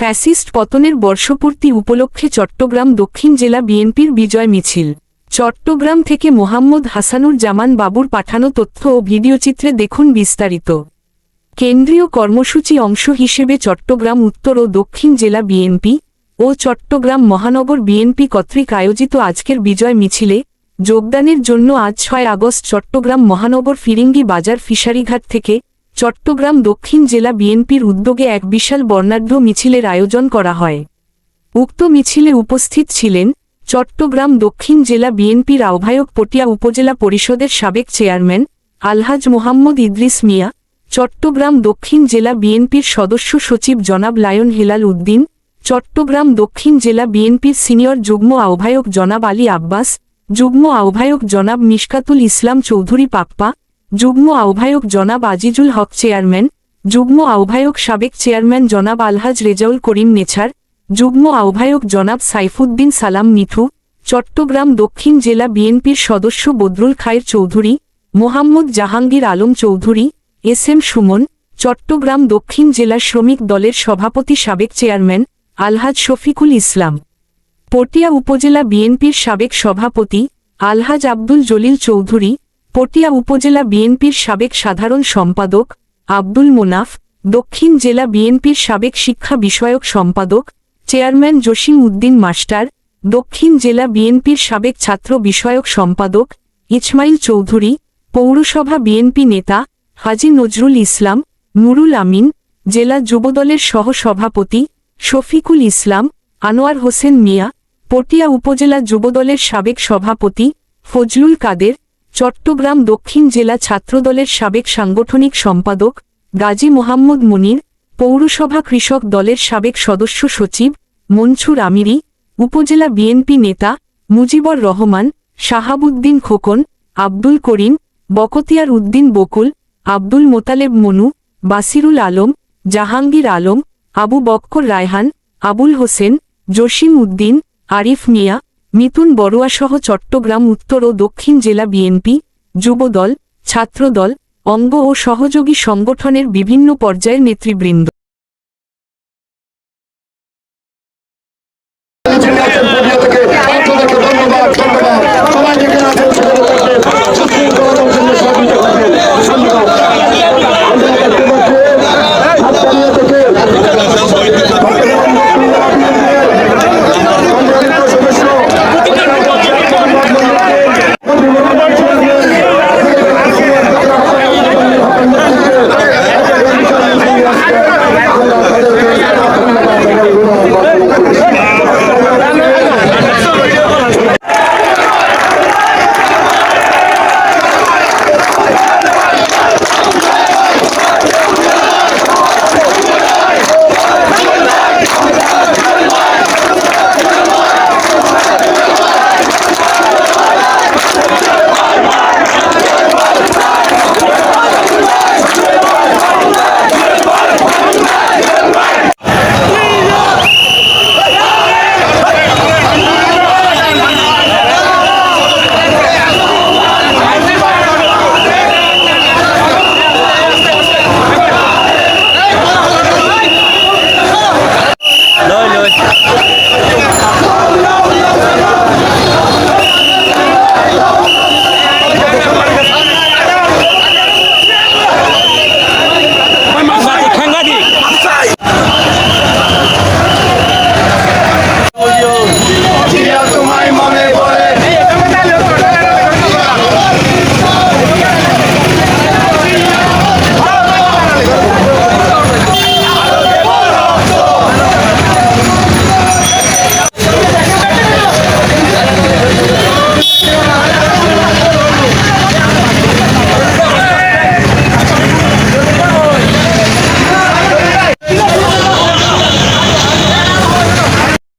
Fascist পতনের বর্ষপূর্তি উপলক্ষে চট্টগ্রাম দক্ষিণ জেলা বিএনপির বিজয় মিছিল। চট্টগ্রাম থেকে মোহাম্মদ হাসানুর জামান বাবুর পাঠানো তথ্য ও ভিডিওচিত্রে দেখুন বিস্তারিত। কেন্দ্রীয় কর্মসূচি অংশ হিসেবে চট্টগ্রাম উত্তর ও দক্ষিণ জেলা বিএনপি ও চট্টগ্রাম মহানগর বিএনপি কর্তৃক আয়োজিত আজকের বিজয় মিছিলে যোগদানের জন্য আজ ছয় আগস্ট চট্টগ্রাম মহানগর ফিরিঙ্গি বাজার ফিশারিঘাট থেকে চট্টগ্রাম দক্ষিণ জেলা বিএনপির উদ্যোগে এক বিশাল বর্ণাঢ্য মিছিলের আয়োজন করা হয়। উক্ত মিছিলে উপস্থিত ছিলেন চট্টগ্রাম দক্ষিণ জেলা বিএনপির আহ্বায়ক পটিয়া উপজেলা পরিষদের সাবেক চেয়ারম্যান আলহাজ মোহাম্মদ ইদ্রিস মিয়া, চট্টগ্রাম দক্ষিণ জেলা বিএনপির সদস্য সচিব জনাব লায়ন হেলাল উদ্দিন, চট্টগ্রাম দক্ষিণ জেলা বিএনপির সিনিয়র যুগ্ম আহ্বায়ক জনাব আলী আব্বাস, যুগ্ম আহ্বায়ক জনাব মিশকাতুল ইসলাম চৌধুরী পাপ্পা যুগ্ম আহ্বায়ক জনাব আজিজুল হক, চেয়ারম্যান। যুগ্ম আহ্বায়ক সাবেক চেয়ারম্যান জনাব আলহাজ রেজাউল করিম নেছার। যুগ্ম আহ্বায়ক জনাব সাইফুদ্দিন সালাম মিঠু চট্টগ্রাম দক্ষিণ জেলা বিএনপির সদস্য বদরুল খায়ের Chowdhury. Mohammad Jahangir Alam Chowdhury. S M Sumon. Chittagong দক্ষিণ জেলা শ্রমিক দলের সভাপতি সাবেক চেয়ারম্যান আলহাজ শফিকুল ইসলাম। পটিয়া উপজেলা বিএনপির সাবেক সভাপতি আলহাজ আব্দুল জলিল চৌধুরী। পটিয়া উপজেলা বিএনপির সাবেক সাধারণ সম্পাদক আব্দুল মোনাফ, দক্ষিণ জেলা বিএনপির সাবেক শিক্ষা বিষয়ক সম্পাদক চেয়ারম্যান জসিম উদ্দিন মাস্টার, দক্ষিণ জেলা বিএনপির সাবেক ছাত্র বিষয়ক সম্পাদক ইসমাইল চৌধুরী, পৌরসভা বিএনপি নেতা হাজি নজরুল ইসলাম, নুরুল আমিন, জেলা যুবদলের সহসভাপতি শফিকুল ইসলাম, আনোয়ার হোসেন মিয়া, পটিয়া উপজেলা যুবদলের সাবেক সভাপতি ফজলুল কাদের চট্টগ্রাম দক্ষিণ জেলা ছাত্রদলের সাবেক সাংগঠনিক সম্পাদক গাজী মোহাম্মদ মুনির, পৌরসভা কৃষক দলের সাবেক সদস্য সচিব মনছুর আমিরি, উপজেলা বিএনপি নেতা মুজিবর রহমান, শাহাবুদ্দিন খোকন, আব্দুল করিম, বকতিয়ার উদ্দিন বকুল, আব্দুল মোতালেব মনু, বাসিরুল আলম, জাহাঙ্গীর আলম, আবু বক্কর রায়হান, আবুল হোসেন, জসিম উদ্দিন, আরিফ মিয়া মিতুন বড়ুয়াসহ চট্টগ্রাম, উত্তর ও দক্ষিণ জেলা বিএনপি যুবদল, ছাত্রদল, অঙ্গ ও সহযোগী সংগঠনের বিভিন্ন পর্যায়ের নেতৃবৃন্দ।